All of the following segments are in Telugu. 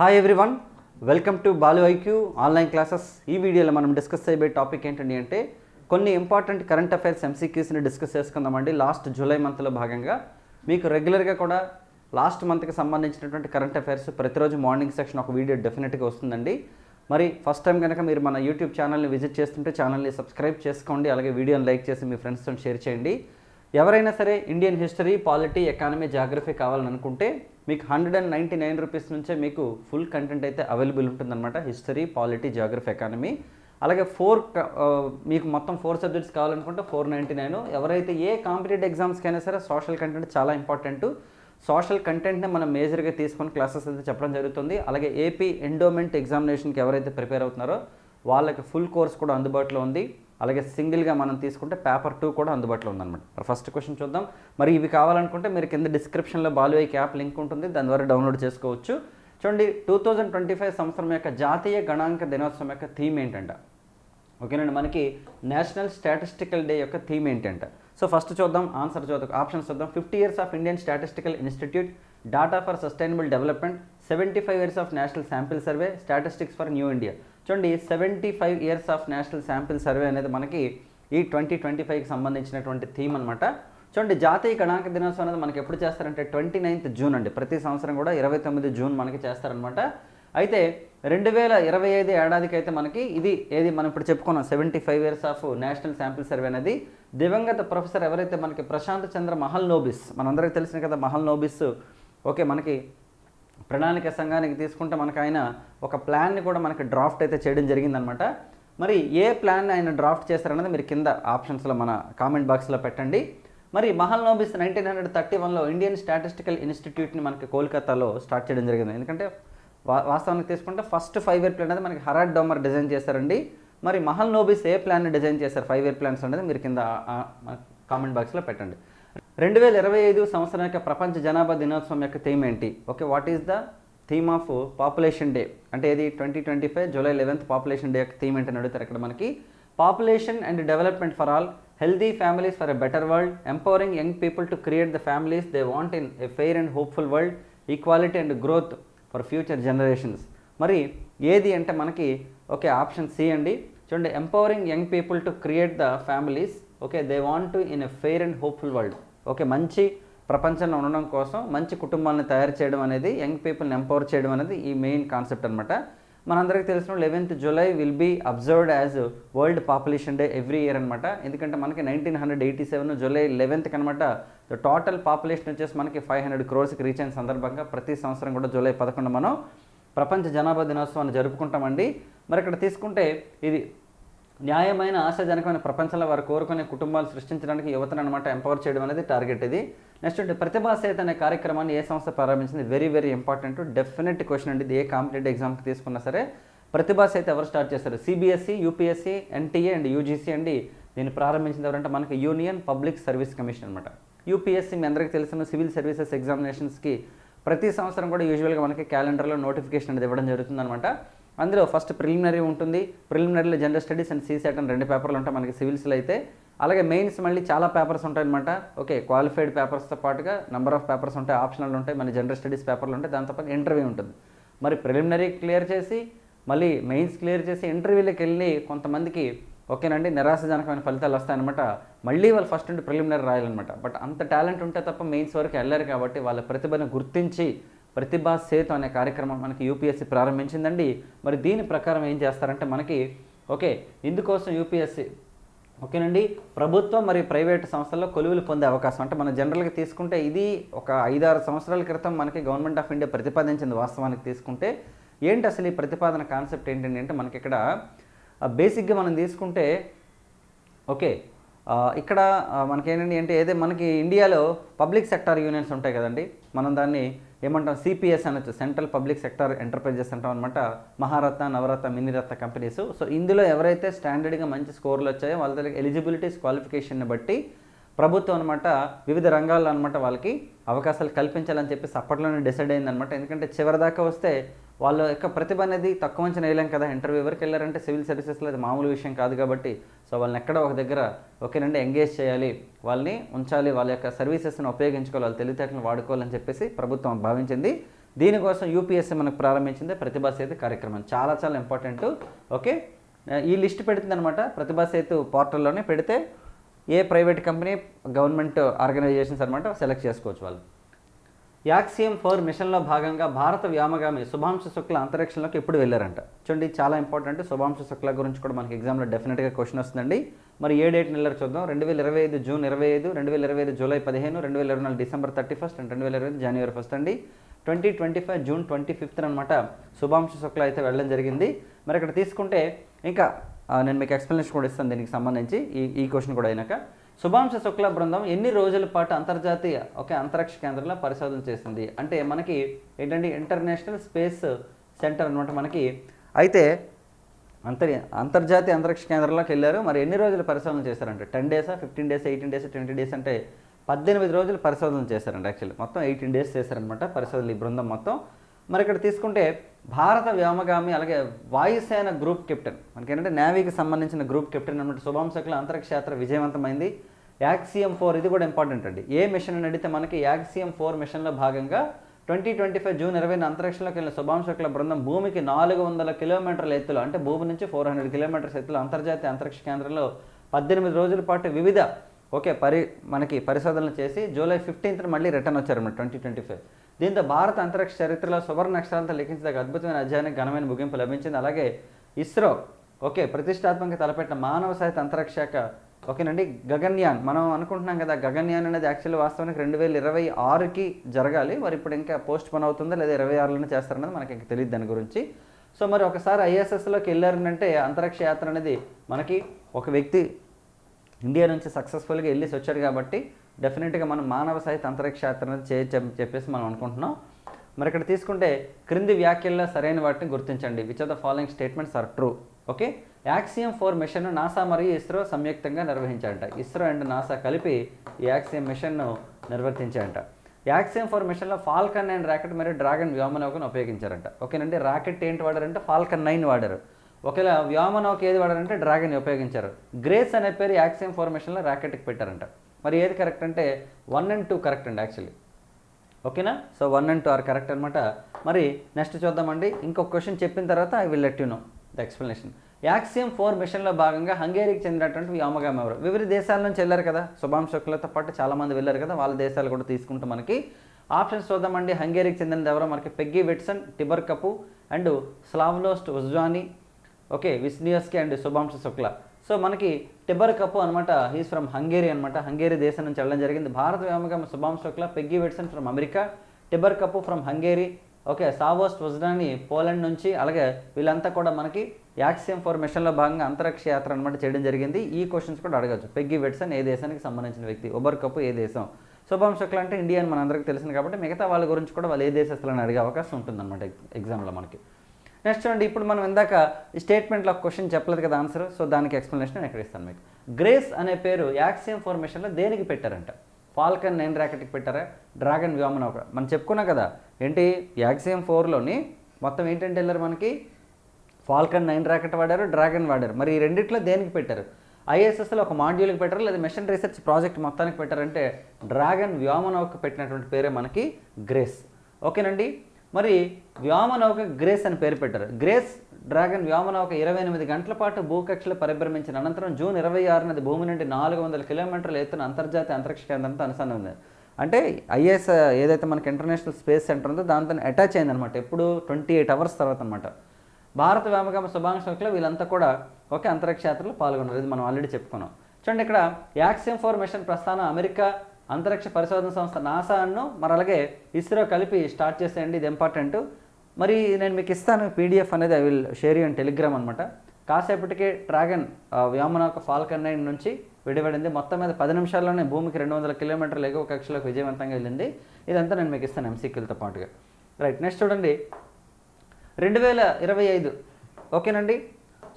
Hi everyone welcome to Balu IQ online classes ఈ వీడియోలో మనం డిస్కస్ చేయబోయే టాపిక్ ఏంటండి అంటే కొన్ని ఇంపార్టెంట్ కరెంట్ అఫైర్స్ ఎంసీక్యూస్ని డిస్కస్ చేసుకుందామండి. లాస్ట్ జూలై మంత్లో భాగంగా మీకు రెగ్యులర్గా కూడా లాస్ట్ మంత్కి సంబంధించినటువంటి కరెంట్ అఫైర్స్ ప్రతిరోజు మార్నింగ్ సెక్షన్ ఒక వీడియో డెఫినెట్గా వస్తుందండి. మరి ఫస్ట్ టైం కనుక మీరు మన యూట్యూబ్ ఛానల్ని విజిట్ చేస్తుంటే ఛానల్ని సబ్స్క్రైబ్ చేసుకోండి. అలాగే వీడియోని లైక్ చేసి మీ ఫ్రెండ్స్తో షేర్ చేయండి. ఎవరైనా సరే Indian history polity economy geography కావాలనుకుంటే మీకు hundred and ninety nine rupees నుంచే మీకు ఫుల్ కంటెంట్ అయితే అవైలబుల్ ఉంటుందన్నమాట. History polity geography economy. అలాగే ఫోర్ మీకు మొత్తం ఫోర్ సబ్జెక్ట్స్ కావాలనుకుంటే ఫోర్ నైంటీ నైన్. ఎవరైతే ఏ కాంపిటేటివ్ ఎగ్జామ్స్కైనా సరే సోషల్ కంటెంట్ చాలా ఇంపార్టెంట్. సోషల్ కంటెంట్ని మనం మేజర్గా తీసుకొని క్లాసెస్ అయితే చెప్పడం జరుగుతుంది. అలాగే ఏపీ ఎండోమెంట్ ఎగ్జామినేషన్కి ఎవరైతే ప్రిపేర్ అవుతున్నారో వాళ్ళకి ఫుల్ కోర్స్ కూడా అందుబాటులో ఉంది. అలాగే సింగిల్గా మనం తీసుకుంటే పేపర్ టూ కూడా అందుబాటులో ఉందన్నమాట. ఫస్ట్ క్వశ్చన్ చూద్దాం. మరి ఇవి కావాలనుకుంటే మీరు కింద డిస్క్రిప్షన్లో బాలువైకి యాప్ లింక్ ఉంటుంది. దాని ద్వారా డౌన్లోడ్ చేసుకోవచ్చు. చూడండి టూ థౌజండ్ ట్వంటీ ఫైవ్ సంవత్సరం యొక్క జాతీయ గణాంక దినోత్సవం యొక్క థీమ్ ఏంటంట? ఓకేనండి మనకి నేషనల్ స్టాటిస్టికల్ డే యొక్క థీమ్ ఏంటంట? సో ఫస్ట్ చూద్దాం ఆన్సర్ చూద్దాం ఆప్షన్స్ చూద్దాం. Fifty years of Indian statistical institute data for sustainable development seventy five years of national sample survey statistics for new India చూడండి seventy five years of national sample survey అనేది మనకి ఈ ట్వంటీ ట్వంటీ ఫైవ్కి సంబంధించినటువంటి థీమ్ అనమాట చూడండి జాతీయ గణాంక దినోత్సవం అనేది మనకి ఎప్పుడు చేస్తారంటే ట్వంటీ నైన్త్ జూన్ అండి. ప్రతి సంవత్సరం కూడా ఇరవై తొమ్మిది జూన్ మనకి చేస్తారనమాట అయితే రెండు వేల ఇరవై ఐదు ఏడాదికి అయితే మనకి ఇది ఏది మనం ఇప్పుడు చెప్పుకున్నాం seventy five years of national sample survey అనేది. దివంగత ప్రొఫెసర్ ఎవరైతే మనకి ప్రశాంత్ చంద్ర మహల్ నోబిస్ మనందరికీ తెలిసిన కదా మహల్ నోబిస్ ఓకే మనకి ప్రణాళిక సంఘానికి తీసుకుంటే మనకు ఆయన ఒక ప్లాన్ని కూడా మనకి డ్రాఫ్ట్ అయితే చేయడం జరిగిందనమాట. మరి ఏ ప్లాన్ ఆయన డ్రాఫ్ట్ చేశారనేది మీరు కింద ఆప్షన్స్లో మన కామెంట్ బాక్స్లో పెట్టండి. మరి Mahalanobis nineteen hundred thirty వన్లో ఇండియన్ స్టాటిస్టికల్ ఇన్స్టిట్యూట్ని మనకి కోల్కతాలో స్టార్ట్ చేయడం జరిగింది. ఎందుకంటే వా వాస్తవానికి తీసుకుంటే ఫస్ట్ ఫైవ్ ఇయర్ ప్లాన్ అనేది మనకి హరాడ్ డోమర్ డిజైన్ చేశారండి. మరి మహల్ నోబిస్ ఏ ప్లాన్ని డిజైన్ చేశారు? ఫైవ్ ఇయర్ ప్లాన్స్ అనేది మీరు కింద కామెంట్ బాక్స్లో పెట్టండి. రెండు వేల ఇరవై ఐదు సంవత్సరం యొక్క ప్రపంచ జనాభా దినోత్సవం యొక్క థీమ్ ఏంటి? Okay what is the theme of population day అంటే ఇది twenty twenty five July eleventh population day యొక్క థీమ్ ఏంటని అడుగుతారు ఇక్కడ మనకి. Population and development for all healthy families for a better world empowering young people to create the families they want in a fair and hopeful world equality and growth for future generations. మరి ఏది అంటే మనకి ఓకే ఆప్షన్ సి అండి. చూడండి empowering young people to create the families okay they want to in a fair and hopeful world. Okay మంచి ప్రపంచంలో ఉండడం కోసం మంచి కుటుంబాలను తయారు చేయడం అనేది యంగ్ పీపుల్ని ఎంపవర్ చేయడం అనేది ఈ మెయిన్ కాన్సెప్ట్ అనమాట మనందరికీ తెలిసిన eleventh July will be observed as world population day every year అనమాట ఎందుకంటే మనకి nineteen hundred eighty seven July లెవెన్త్కి అనమాట టోటల్ పాపులేషన్ వచ్చేసి మనకి ఫైవ్ హండ్రెడ్ క్రోర్స్కి రీచ్ అయిన సందర్భంగా ప్రతి సంవత్సరం కూడా జూలై పదకొండు మనం ప్రపంచ జనాభా దినోత్సవాన్ని జరుపుకుంటామండి. మరి ఇక్కడ తీసుకుంటే ఇది న్యాయమైన ఆశాజనకమైన ప్రపంచంలో వారు కోరుకునే కుటుంబాలు సృష్టించడానికి యువతను అనమాట ఎంపవర్ చేయడం అనేది టార్గెట్ ఇది. నెక్స్ట్ అంటే ప్రతిభా అనే కార్యక్రమాన్ని ఏ సంస్థ ప్రారంభించింది? Very very important definite question అండి. ఇది ఏ కాంపిటేటివ్ ఎగ్జామ్కి తీసుకున్నా సరే ప్రతిభా సేత్ ఎవరు స్టార్ట్ చేస్తారు? CBSE UPSC NTA and UGC అండి. దీన్ని ప్రారంభించింది ఎవరంటే మనకి యూనియన్ పబ్లిక్ సర్వీస్ కమిషన్ అనమాట యూపీఎస్సీ మీ అందరికీ తెలిసిన. సివిల్ సర్వీసెస్ ఎగ్జామినేషన్స్కి ప్రతి సంవత్సరం కూడా యూజువల్గా మనకి క్యాలెండర్లో నోటిఫికేషన్ అనేది ఇవ్వడం జరుగుతుందనమాట అందులో ఫస్ట్ ప్రిలిమినరీ ఉంటుంది. ప్రిలిమినరీలో జనరల్ స్టడీస్ అండ్ సీసెట్ అని రెండు పేపర్లు ఉంటాయి మనకి సివిల్స్లో అయితే. అలాగే మెయిన్స్ మళ్ళీ చాలా పేపర్స్ ఉంటాయన్నమాట ఓకే క్వాలిఫైడ్ పేపర్స్తో పాటుగా నెంబర్ ఆఫ్ పేపర్స్ ఉంటాయి ఆప్షనల్ ఉంటాయి మన జనరల్ స్టడీస్ పేపర్లు ఉంటాయి దాంతోపాటు ఇంటర్వ్యూ ఉంటుంది. మరి ప్రిలిమినరీ క్లియర్ చేసి మళ్ళీ మెయిన్స్ క్లియర్ చేసి ఇంటర్వ్యూలోకి వెళ్ళి కొంతమందికి ఓకేనండి నిరాశజనకమైన ఫలితాలు వస్తాయన్నమాట. మళ్ళీ వాళ్ళు ఫస్ట్ నుండి ప్రిలిమినరీ రాయాలన్నమాట. బట్ అంత టాలెంట్ ఉంటే తప్ప మెయిన్స్ వరకు వెళ్ళారు కాబట్టి వాళ్ళ ప్రతిభను గుర్తించి ప్రతిభా సేతు అనే కార్యక్రమం మనకి యూపీఎస్సీ ప్రారంభించిందండి. మరి దీని ప్రకారం ఏం చేస్తారంటే మనకి ఓకే ఇందుకోసం యూపీఎస్సీ ఓకేనండి ప్రభుత్వం మరియు ప్రైవేట్ సంస్థల్లో కొలువులు పొందే అవకాశం. అంటే మనం జనరల్గా తీసుకుంటే ఇది ఒక ఐదారు సంవత్సరాల క్రితం మనకి గవర్నమెంట్ ఆఫ్ ఇండియా ప్రతిపాదించింది వాస్తవానికి తీసుకుంటే. ఏంటి అసలు ఈ ప్రతిపాదన కాన్సెప్ట్ ఏంటంటే అంటే మనకి ఇక్కడ బేసిక్గా మనం తీసుకుంటే ఓకే ఇక్కడ మనకేంటండి అంటే ఏదే మనకి ఇండియాలో పబ్లిక్ సెక్టార్ యూనియన్స్ ఉంటాయి కదండి. మనం దాన్ని ఏమంటాం సిపిఎస్ అనొచ్చు సెంట్రల్ పబ్లిక్ సెక్టార్ ఎంటర్ప్రైజెస్ అంటాం అనమాట మహారత్న నవరత్న మినిరత్న కంపెనీస్. సో ఇందులో ఎవరైతే స్టాండర్డ్గా మంచి స్కోర్లు వచ్చాయో వాళ్ళ దగ్గర ఎలిజిబిలిటీస్ క్వాలిఫికేషన్ని బట్టి ప్రభుత్వం అనమాట వివిధ రంగాల్లో అనమాట వాళ్ళకి అవకాశాలు కల్పించాలని చెప్పేసి అప్పట్లోనే డిసైడ్ అయిందనమాట ఎందుకంటే చివరిదాకా వస్తే వాళ్ళ యొక్క ప్రతిభ అనేది తక్కువ అంచనా వేయలేం కదా. ఇంటర్వ్యూ ఎవరికి వెళ్ళారంటే సివిల్ సర్వీసెస్లో అది మామూలు విషయం కాదు కాబట్టి. సో వాళ్ళని ఎక్కడ ఒక దగ్గర ఓకేనండి ఎంగేజ్ చేయాలి. వాళ్ళని ఉంచాలి వాళ్ళ యొక్క సర్వీసెస్ని ఉపయోగించుకోవాలి వాళ్ళ తెలివితేటలను వాడుకోవాలని చెప్పేసి ప్రభుత్వం భావించింది. దీనికోసం యూపీఎస్సీ మనకు ప్రారంభించింది ప్రతిభా సేతు కార్యక్రమం. చాలా చాలా ఇంపార్టెంట్. ఓకే? ఈ లిస్ట్ పెడుతుంది అనమాట ప్రతిభా సేతు పోర్టల్లోనే పెడితే ఏ ప్రైవేట్ కంపెనీ గవర్నమెంట్ ఆర్గనైజేషన్స్ అనమాట సెలెక్ట్ చేసుకోవచ్చు వాళ్ళు. యాక్సియం ఫోర్ మిషన్లో భాగంగా భారత వ్యోమగామి శుభాంశు శుక్ల అంతరిక్షంలోకి ఎప్పుడు వెళ్ళారంట? చూడండి చాలా ఇంపార్టెంట్. శుభాంశు శుక్ల గురించి కూడా మనకి ఎగ్జామ్లో డెఫినెట్గా క్వశ్చన్ వస్తుందండి. మరి ఏ డేట్ నెలలు చూద్దాం? రెండు వేల ఇరవై ఐదు జూన్ ఇరవై ఐదు రెండు వేల ఇరవై ఐదు జూలై పదిహేను రెండు వేల ఇరవై నాలుగు డిసెంబర్ థర్టీ ఫస్ట్ అండ్ రెండు వేల ఇరవై ఐదు జనవరి ఫస్ట్ అండి. Twenty twenty five June twenty fifth అనమాట శుభాంశు శుక్ల అయితే వెళ్ళడం జరిగింది. మరి ఇక్కడ తీసుకుంటే ఇంకా నేను మీకు ఎక్స్ప్లెనేషన్ కూడా ఇస్తాను దీనికి సంబంధించి. ఈ ఈ క్వశ్చన్ కూడా అయినాక. శుభాంశ శుక్ల బృందం ఎన్ని రోజుల పాటు అంతర్జాతీయ ఒకే అంతరిక్ష కేంద్రంలో పరిశోధన చేసింది? అంటే మనకి ఏంటంటే ఇంటర్నేషనల్ స్పేస్ సెంటర్ అనమాట మనకి. అయితే అంతర్ అంతర్జాతీయ అంతరిక్ష కేంద్రంలోకి వెళ్ళారు. మరి ఎన్ని రోజులు పరిశోధన చేశారంటే? టెన్ డేసా fifteen days eighteen days twenty days అంటే పద్దెనిమిది రోజులు పరిశోధన చేశారండి యాక్చువల్లీ. మొత్తం ఎయిటీన్ డేస్ చేశారనమాట పరిశోధన ఈ బృందం మొత్తం. మరి ఇక్కడ తీసుకుంటే భారత వ్యోమగామి అలాగే వాయుసేన గ్రూప్ కెప్టెన్. మనకి ఏంటంటే నేవీకి సంబంధించిన గ్రూప్ కెప్టెన్ అనమాట శుభాంశకుల అంతరిక్ష యాత్ర విజయవంతమైంది. యాక్సియం ఫోర్ ఇది కూడా ఇంపార్టెంట్ అండి. ఏ మిషన్ అని అడిగితే మనకి యాక్సియం ఫోర్ మిషన్లో భాగంగా ట్వంటీ ట్వంటీ ఫైవ్ జూన్ ఇరవై అంతరిక్షంలోకి వెళ్ళిన శుభాంశకుల బృందం భూమికి నాలుగు వందల కిలోమీటర్ల ఎత్తులో అంటే భూమి నుంచి ఫోర్ హండ్రెడ్ కిలోమీటర్స్ ఎత్తులో అంతర్జాతీయ అంతరిక్ష కేంద్రంలో పద్దెనిమిది రోజుల పాటు వివిధ ఓకే పరి మనకి పరిశోధనలు చేసి జూలై ఫిఫ్టీన్త్ మళ్ళీ రిటర్న్ వచ్చారన్నమాట ట్వంటీ ట్వంటీ ఫైవ్. దీంతో భారత అంతరిక్ష చరిత్రలో సువర్ణ అక్షరాలతో లిఖించదగ్గ అద్భుతమైన అధ్యాయానికి ఘనమైన ముగింపు లభించింది. అలాగే ఇస్రో ఓకే ప్రతిష్టాత్మకంగా తలపెట్టిన మానవ సహిత అంతరిక్ష శాఖ ఓకేనండి గగన్యాన్. మనం అనుకుంటున్నాం కదా గగన్యాన్ అనేది యాక్చువల్లీ వాస్తవానికి రెండు వేల ఇరవై ఆరుకి జరగాలి. మరి ఇప్పుడు ఇంకా పోస్ట్ పోన్ అవుతుందా లేదా ఇరవై ఆరులోనే చేస్తారన్నది మనకి ఇంకా తెలియదు దాని గురించి. సో మరి ఒకసారి ఐఎస్ఎస్లోకి వెళ్ళారంటే అంతరిక్ష యాత్ర అనేది మనకి ఒక వ్యక్తి ఇండియా నుంచి సక్సెస్ఫుల్గా వెళ్ళేసి వచ్చాడు కాబట్టి డెఫినెట్గా మనం మానవ సహిత అంతరిక్షయాత్ర అనేది చేయొచ్చు అని చెప్పేసి మనం అనుకుంటున్నాం. మరి ఇక్కడ తీసుకుంటే క్రింది వ్యాఖ్యల్లో సరైన వాటిని గుర్తించండి. Which of the following statements are true okay axiom four మిషన్ను NASA మరియు ఇస్రో సంయుక్తంగా నిర్వహించారంట ఇస్రో అండ్ నాసా కలిపి ఈ యాక్సియం మిషన్ను నిర్వర్తించారంట యాక్సియం ఫోర్ మిషన్లో ఫాల్కన్ అండ్ రాకెట్ మరియు డ్రాగన్ వ్యోమనౌకను ఉపయోగించారంట. ఓకేనండి? రాకెట్ ఏంటి వాడారంటే ఫాల్కన్ నైన్ వాడారు. ఒకవేళ వ్యోమనౌక ఏది వాడారంటే డ్రాగన్ ఉపయోగించారు. గ్రేస్ అనే పేరు యాక్సియం ఫోర్ మిషన్లో రాకెట్కి పెట్టారంట. మరి ఏది కరెక్ట్ అంటే వన్ అండ్ టూ కరెక్ట్ అండి యాక్చువల్లీ ఓకేనా so one and two are correct అనమాట మరి నెక్స్ట్ చూద్దామండి. ఇంకొక క్వశ్చన్ చెప్పిన తర్వాత I will let you know the explanation axiom four మిషన్లో భాగంగా హంగేరీకి చెందినటువంటి వ్యోమగామి ఎవరు? వివిధ దేశాల నుంచి వెళ్ళారు కదా. శుభాం శుక్లతో పాటు చాలామంది వెళ్ళారు కదా. వాళ్ళ దేశాలు కూడా తీసుకుంటూ మనకి. ఆప్షన్స్ చూద్దామండి. హంగేరీకి చెందినది ఎవరో? మనకి Peggy Whitson టిబర్ కపు and స్లావ్లోస్ట్ ఉజ్వాని. Okay విస్నియస్కి and శుభాంశ Shukla. So మనకి టిబర్ కప్పు అనమాట హీస్ ఫ్రమ్ హంగేరీ అనమాట హంగేరీ దేశం నుంచి వెళ్ళడం జరిగింది. భారత వ్యోమగామి శుభాంశ Shukla Peggy వెడ్సన్ from America టిబర్ cup from Hungary okay సావోస్ట్ వజ్రాని Poland నుంచి. అలాగే వీళ్ళంతా కూడా మనకి యాక్సియం ఫోర్ మిషన్లో భాగంగా అంతరిక్ష యాత్ర అనమాట చేయడం జరిగింది. ఈ క్వశ్చన్స్ కూడా అడగచ్చు. పెగ్గి వెడ్సన్ ఏ దేశానికి సంబంధించిన వ్యక్తి? ఉబర్ కప్పు ఏ దేశం? శుభం శుక్ల అంటే ఇండియా అని మనందరికీ తెలిసింది కాబట్టి మిగతా వాళ్ళ గురించి కూడా వాళ్ళు ఏ దేశస్తులని అడిగే అవకాశం ఉంటుందన్నమాట ఎగ్జామ్లో మనకి. నెక్స్ట్ చూడండి ఇప్పుడు మనం ఇందాక స్టేట్మెంట్లో ఒక క్వశ్చన్ చెప్పలేదు కదా ఆన్సర్ సో దానికి ఎక్స్ప్లెనేషన్ నేను ఎక్కడ ఇస్తాను మీకు. గ్రేస్ అనే పేరు యాక్సియం ఫార్మేషన్లో దేనికి పెట్టారంట? ఫాల్కన్ నైన్ ర్యాకెట్కి పెట్టారా? డ్రాగన్ వ్యోమనౌక మనం చెప్పుకున్నాం కదా. ఏంటి? యాక్సియం ఫోర్లోని మొత్తం ఏంటంటే వెళ్ళారు మనకి? ఫాల్కన్ నైన్ ర్యాకెట్ వాడారు డ్రాగన్ వాడారు. మరి ఈ రెండిట్లో దేనికి పెట్టారు? ఐఎస్ఎస్లో ఒక మాడ్యూల్కి పెట్టారు? లేదా మిషన్ రీసెర్చ్ ప్రాజెక్ట్ మొత్తానికి పెట్టారంటే డ్రాగన్ వ్యోమనౌక పెట్టినటువంటి పేరే మనకి గ్రేస్ ఓకేనండి మరి వ్యోమనౌక గ్రేస్ అని పేరు పెట్టారు. గ్రేస్ డ్రాగన్ వ్యోమనౌక ఇరవై ఎనిమిది గంటల పాటు భూకక్షలో పరిభ్రమించిన అనంతరం జూన్ ఇరవై ఆరునది భూమి నుండి నాలుగు వందల కిలోమీటర్ల ఎత్తున అంతర్జాతీయ అంతరిక్ష కేంద్రంతో అనుసంధానం ఉంది. అంటే ఐఎస్ ఏదైతే మనకి ఇంటర్నేషనల్ స్పేస్ సెంటర్ ఉందో దాంతో అటాచ్ అయిందనమాట ఎప్పుడు ట్వంటీ ఎయిట్ అవర్స్ తర్వాత అనమాట భారత వ్యోమగామ శుభాంశంలో వీళ్ళంతా కూడా ఒకే అంతరిక్ష యాత్రలో పాల్గొన్నారు. ఇది మనం ఆల్రెడీ చెప్పుకున్నాం. చూడండి ఇక్కడ యాక్సియం ఫోర్ మిషన్ ప్రస్థానం అమెరికా అంతరిక్ష పరిశోధన సంస్థ నాసాను మరి అలాగే ఇస్రో కలిపి స్టార్ట్ చేసేయండి ఇది ఇంపార్టెంట్ మరి నేను మీకు ఇస్తాను పీడిఎఫ్ అనేది I will share you Telegram అనమాట కాసేపటికే డ్రాగన్ వ్యోమనౌక ఫాల్కన్ నైన్ నుంచి విడిపడింది. మొత్తం మీద పది నిమిషాల్లోనే భూమికి రెండు వందల కిలోమీటర్ల ఎగువ కక్షలోకి విజయవంతంగా వెళ్ళింది. ఇదంతా నేను మీకు ఇస్తాను ఎంసీక్యూలతో పాటుగా. రైట్ నెక్స్ట్ చూడండి. రెండు వేల ఇరవై ఐదు. ఓకేనండి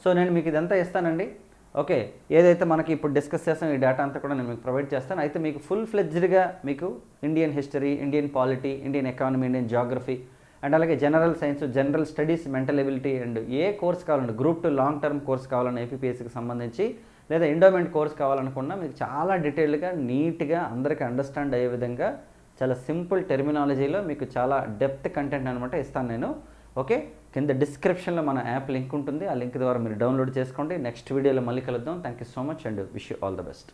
సో నేను మీకు ఇదంతా ఇస్తానండి. ఓకే ఏదైతే మనకి ఇప్పుడు డిస్కస్ చేస్తాం ఈ డేటా అంతా కూడా నేను మీకు ప్రొవైడ్ చేస్తాను. అయితే మీకు ఫుల్ ఫ్లెడ్జ్డ్గా మీకు Indian history Indian polity Indian economy Indian geography and అలాగే general science general studies mental ability and A course కావాలండి group two long term course కావాలని ఏపీపీఎస్సికి సంబంధించి లేదా ఎండోమెంట్ కోర్స్ కావాలనుకున్నా మీకు చాలా డీటెయిల్డ్గా నీట్గా అందరికీ అండర్స్టాండ్ అయ్యే విధంగా చాలా సింపుల్ టెర్మినాలజీలో మీకు చాలా డెప్త్ కంటెంట్ అనమాట ఇస్తాను నేను. ఓకే కింద డిస్క్రిప్షన్లో మన యాప్ లింక్ ఉంటుంది. ఆ లింక్ ద్వారా మీరు డౌన్లోడ్ చేసుకోండి. నెక్స్ట్ వీడియోలో మళ్ళీ కలుద్దాం. Thank you so much and wish you all the best